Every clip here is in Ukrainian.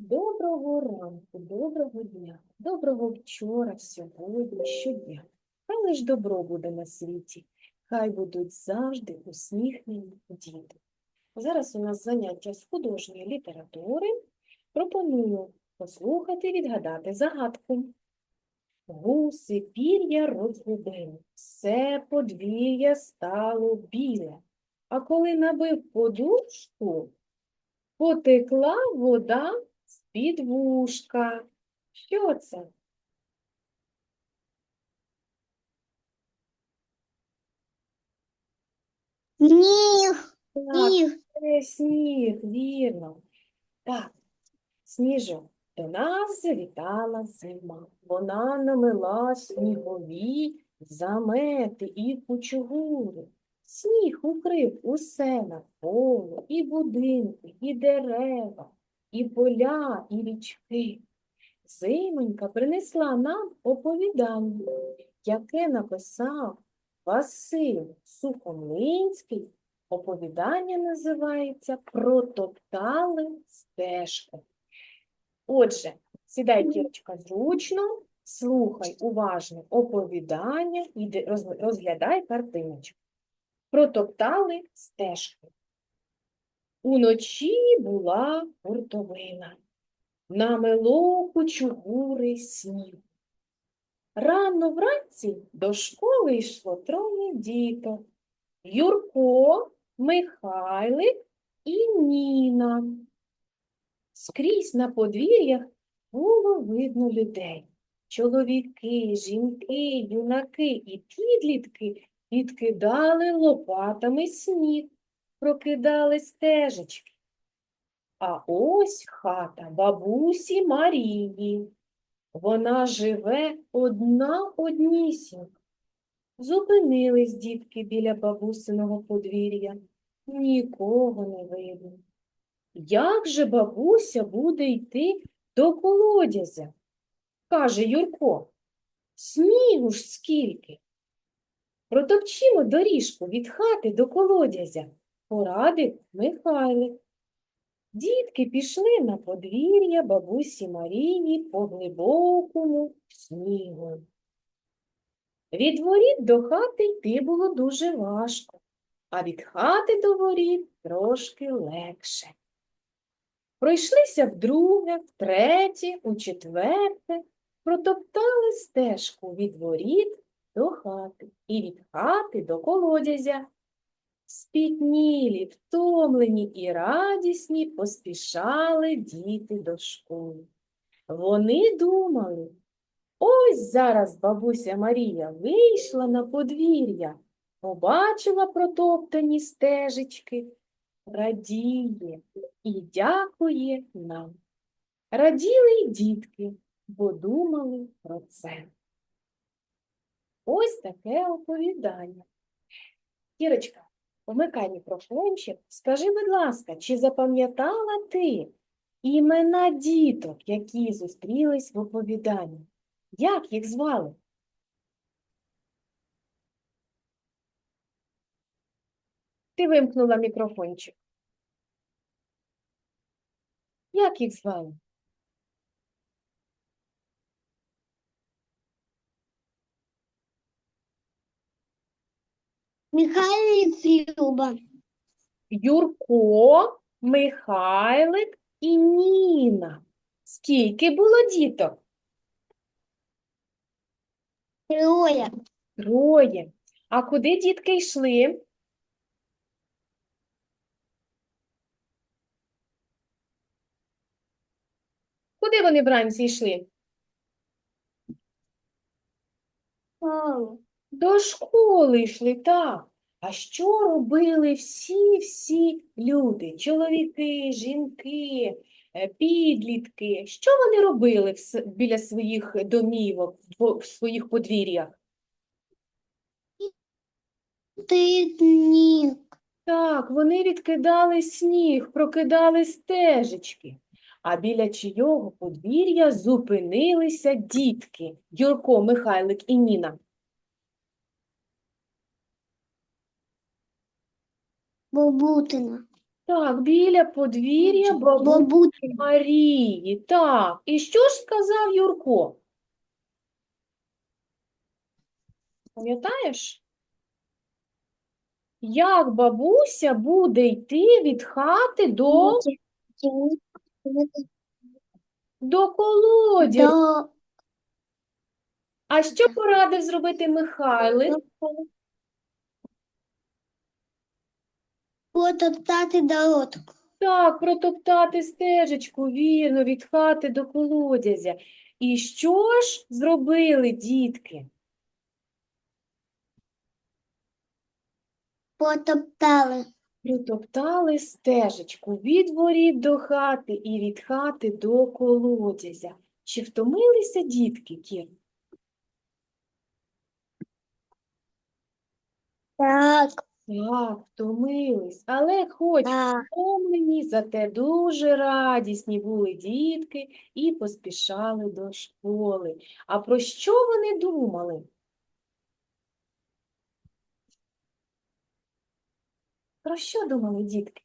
Доброго ранку, доброго дня, доброго вчора, сьогодні, щодня. Хай лиш добро буде на світі, хай будуть завжди усміхнені діти. Зараз у нас заняття з художньої літератури. Пропоную послухати, відгадати загадку. Гуси пір'я розгубили, все подвір'я стало біле. А коли набив подушку, потекла вода з-під вушка. Що це? Сніг, сніг, це сніг, вірно. Так, сніжок, до нас завітала зима. Вона намила снігові замети і кучугури. Сніг укрив усе навколо, і будинки, і дерева, і поля, і річки. Зимонька принесла нам оповідання, яке написав Василь Сухомлинський. Оповідання називається Протоптали стежку. Отже, сідай, Кірочка, зручно, слухай уважно оповідання і розглядай картиночку. Протоптали стежку. Уночі була хуртовина, намело кучугури сніг. Рано вранці до школи йшло троє діток. Юрко, Михайлик і Ніна. Скрізь на подвір'ях було видно людей. Чоловіки, жінки, юнаки і підлітки підкидали лопатами сніг, прокидали стежечки. А ось хата бабусі Марії. Вона живе одна однісінька. Зупинились дітки біля бабусиного подвір'я. Нікого не видно. Як же бабуся буде йти до колодязя? каже Юрко. Снігу ж скільки. Протопчімо доріжку від хати до колодязя, порадив Михайлик. Дітки пішли на подвір'я бабусі Марії по глибокому снігу. Від воріт до хати йти було дуже важко, а від хати до воріт трошки легше. Пройшлися вдруге, втретє, у четверте, протоптали стежку від воріт до хати і від хати до колодязя. Спітнілі, втомлені і радісні поспішали діти до школи. Вони думали, ось зараз бабуся Марія вийшла на подвір'я, побачила протоптані стежечки, радіє і дякує нам. Раділи й дітки, бо думали про це. Ось таке оповідання. Кірочка, Помикай мікрофончик. Скажи, будь ласка, чи запам'ятала ти імена діток, які зустрілись в оповіданні? Як їх звали? Ти вимкнула мікрофончик. Як їх звали? Михайлик Люба, Юрко, Михайлик і Ніна. Скільки було діток? Троє, Троє. А куди дітки йшли? Куди вони вранці йшли? Мало. До школи йшли, так. А що робили всі-всі люди? Чоловіки, жінки, е, підлітки. Що вони робили біля своїх домівок, в своїх подвір'ях? Титник, Так, вони відкидали сніг, прокидали стежечки. А біля чийого подвір'я зупинилися дітки Юрко, Михайлик і Ніна. Бобутина, Так, біля подвір'я Бабуся. Марії. Так, і що ж сказав Юрко? Пам'ятаєш? Як бабуся буде йти від хати до, до колодязя? До А що порадив зробити Михайлик? Потоптати дорожку. Так, протоптати стежечку, вірно, від хати до колодязя. І що ж зробили дітки? Потоптали. Протоптали стежечку від воріт до хати і від хати до колодязя. Чи втомилися дітки, Кір? Так, Так, втомились, але хоч так. втомлені, зате дуже радісні були дітки і поспішали до школи. А про що вони думали? Про що думали дітки?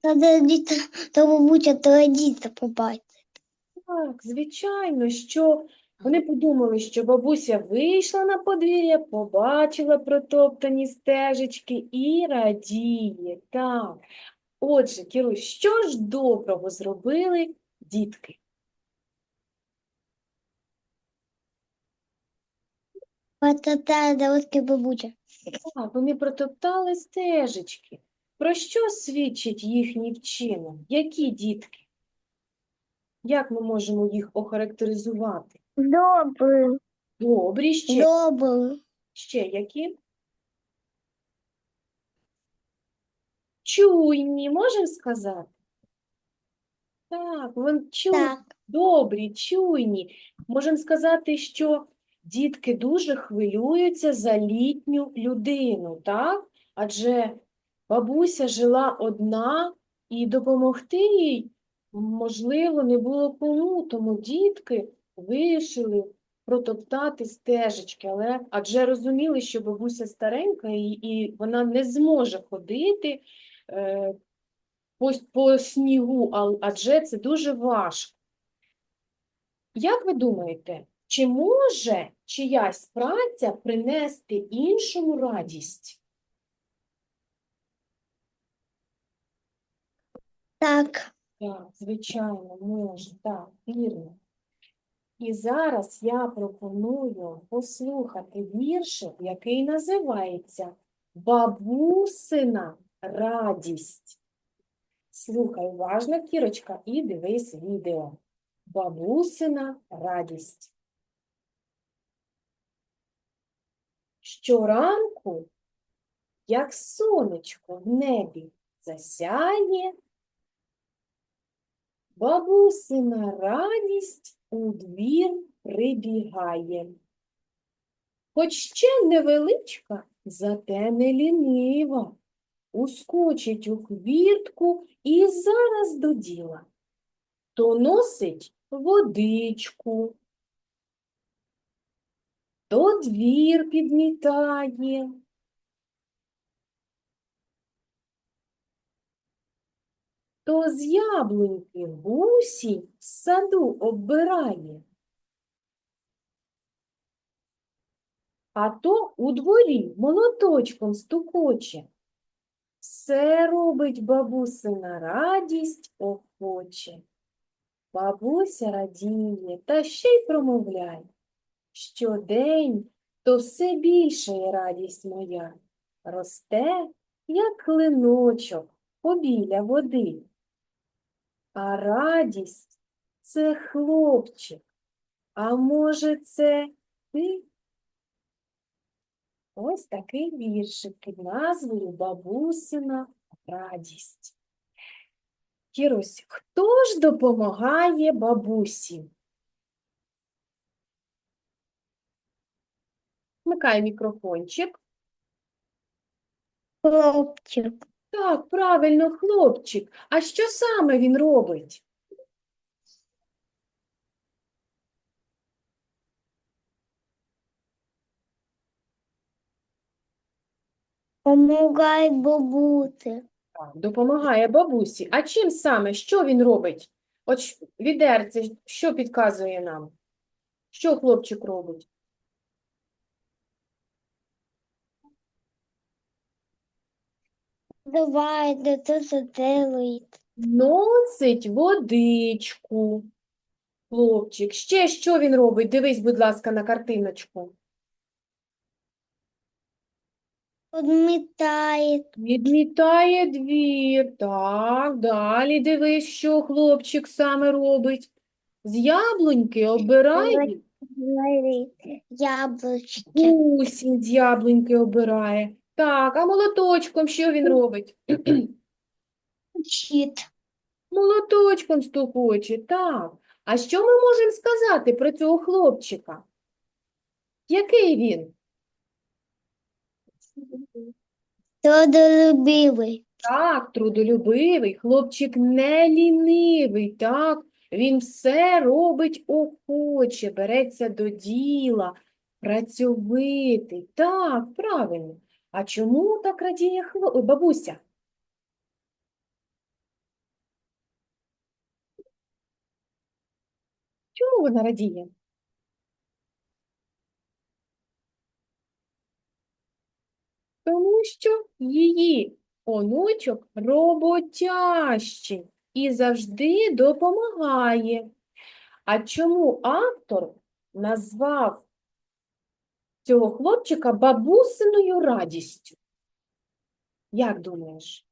Треба діти, то бабуся традиція побачити. Так, звичайно, що вони подумали, що бабуся вийшла на подвір'я, побачила протоптані стежечки і радіє. Так. Отже, Кірусь, що ж доброго зробили дітки? Потоптали дорожки бабуся. Так, вони протоптали стежечки. Про що свідчить їхній вчинок? Які дітки? Як ми можемо їх охарактеризувати? Добре. Добрі ще, Добре. ще які? Чуйні, можемо сказати? Так, вон чуйні, Так. добрі, чуйні. Можемо сказати, що дітки дуже хвилюються за літню людину, так? Адже бабуся жила одна, і допомогти їй, можливо, не було кому, тому дітки вирішили протоптати стежечки, але адже розуміли, що бабуся старенька, і, і вона не зможе ходити е, по, по снігу, адже це дуже важко. Як ви думаєте, чи може чиясь праця принести іншому радість? Так. Так, звичайно, може, так, вірно. І зараз я пропоную послухати віршик, який називається Бабусина радість. Слухай уважно, Кірочка, і дивись відео. Бабусина радість. Щоранку, як сонечко в небі засяє, Бабусина радість у двір прибігає. Хоч ще невеличка, зате не лінива, ускочить у хвіртку і зараз до діла. То носить водичку, то двір підмітає, то з яблуньки гусі з саду оббирає. А то у дворі молоточком стукоче. Все робить бабусина радість охоче. Бабуся радіє та ще й промовляє. Щодень то все більше є радість моя. Росте, як клиночок побіля води. А радість – це хлопчик. А може, це ти? Ось такий віршик під назвою Бабусина радість. Кірусь, хто ж допомагає бабусі? Вмикай мікрофончик. Хлопчик. Так, правильно, хлопчик. А що саме він робить? Помогай бабути. Допомагає бабусі. А чим саме? Що він робить? От відерце, що підказує нам? Що хлопчик робить? Давай, да то делает. Носить водичку. Хлопчик. Ще що він робить? Дивись, будь ласка, на картиночку. Подметает. Відмітає двір. Так, далі дивись, що хлопчик саме робить. З яблуньки обирає, Говорит. Яблочки. гусінь з яблуньки обирає. Так, а молоточком що він робить? Учит. Молоточком стукоче, так. А що ми можемо сказати про цього хлопчика? Який він? Трудолюбивый. Так, трудолюбивий, хлопчик не лінивий, так, він все робить охоче, береться до діла, працьовитий. Так, правильно. А чому так радіє хло... Ой, бабуся? Чому вона радіє? Тому що її онучок роботящий і завжди допомагає. А чому автор назвав цього хлопчика бабусиною радістю? Як думаєш?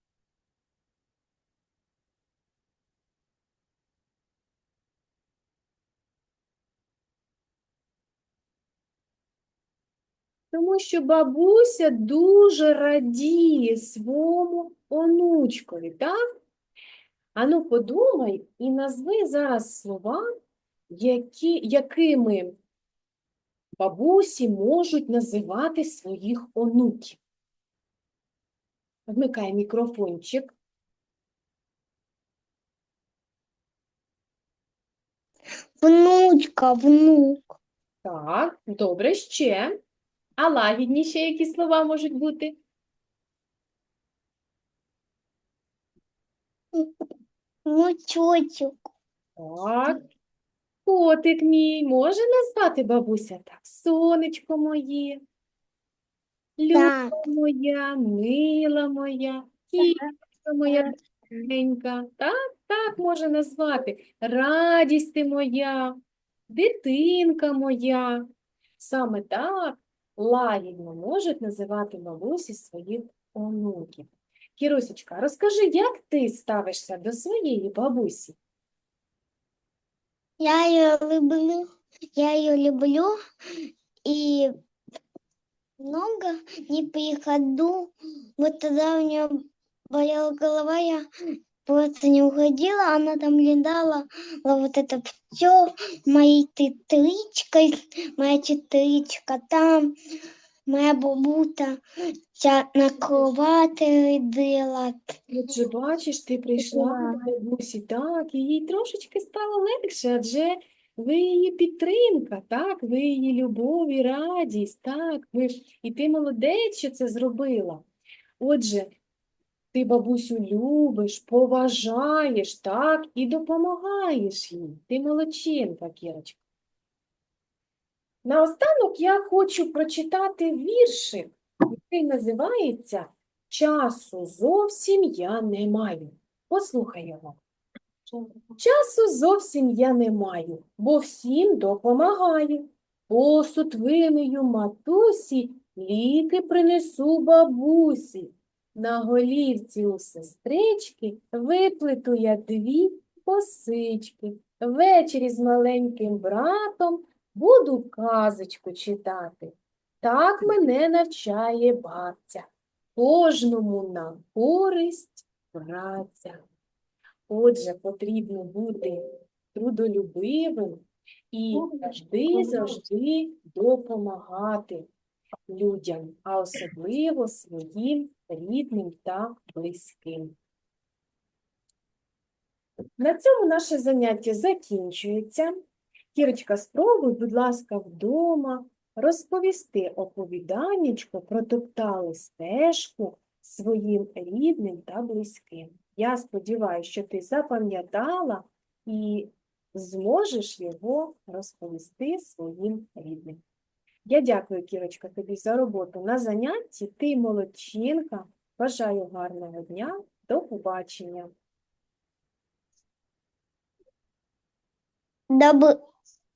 Тому що бабуся дуже радіє своєму онучкові, так? Ану, подумай і назви зараз слова, які, якими бабусі можуть називати своїх онуків. Вмикай мікрофончик. Внучка, внук. Так, добре, ще. А лагідні ще які слова можуть бути? Внучочек. Так. Котик мій може назвати бабуся так? Сонечко моє. Люба моя, мила моя, кішка моя дорогенька. Так, так може назвати. Радість ти моя, дитинка моя. Саме так лагідно можуть називати бабусі своїх онуків. Кірусечка, розкажи, як ти ставишся до своєї бабусі? Я ее люблю. Я ее люблю. И много не приходу. Вот тогда у нее болела голова, я просто не уходила. Она там летала вот это все моей тетричкой, моя тетричка там, моя бабута ця на кровати ридила. Отже, бачиш, ти прийшла до бабусі, так, і їй трошечки стало легше, адже ви її підтримка, так, ви її любов і радість, так, ви... і ти молодець, що це зробила. Отже, ти бабусю любиш, поважаєш, так, і допомагаєш їй. Ти молодчинка, Кірочка. Наостанок я хочу прочитати віршик, який називається Часу зовсім я не маю. Послухай його. Часу зовсім я не маю, бо всім допомагаю. Посуд вимию матусі, ліки принесу бабусі. На голівці у сестрички виплету я дві косички. Ввечері з маленьким братом буду казочку читати. Так мене навчає бабця. Кожному на користь праця. Отже, потрібно бути трудолюбивим і завжди, завжди допомагати людям, а особливо своїм рідним та близьким. На цьому наше заняття закінчується. Кірочка, спробуй, будь ласка, вдома розповісти оповіданнячко протоптали стежку своїм рідним та близьким. Я сподіваюся, що ти запам'ятала і зможеш його розповісти своїм рідним. Я дякую, Кірочка, тобі за роботу на занятті. Ти молодчинка. Бажаю гарного дня. До побачення. До, б-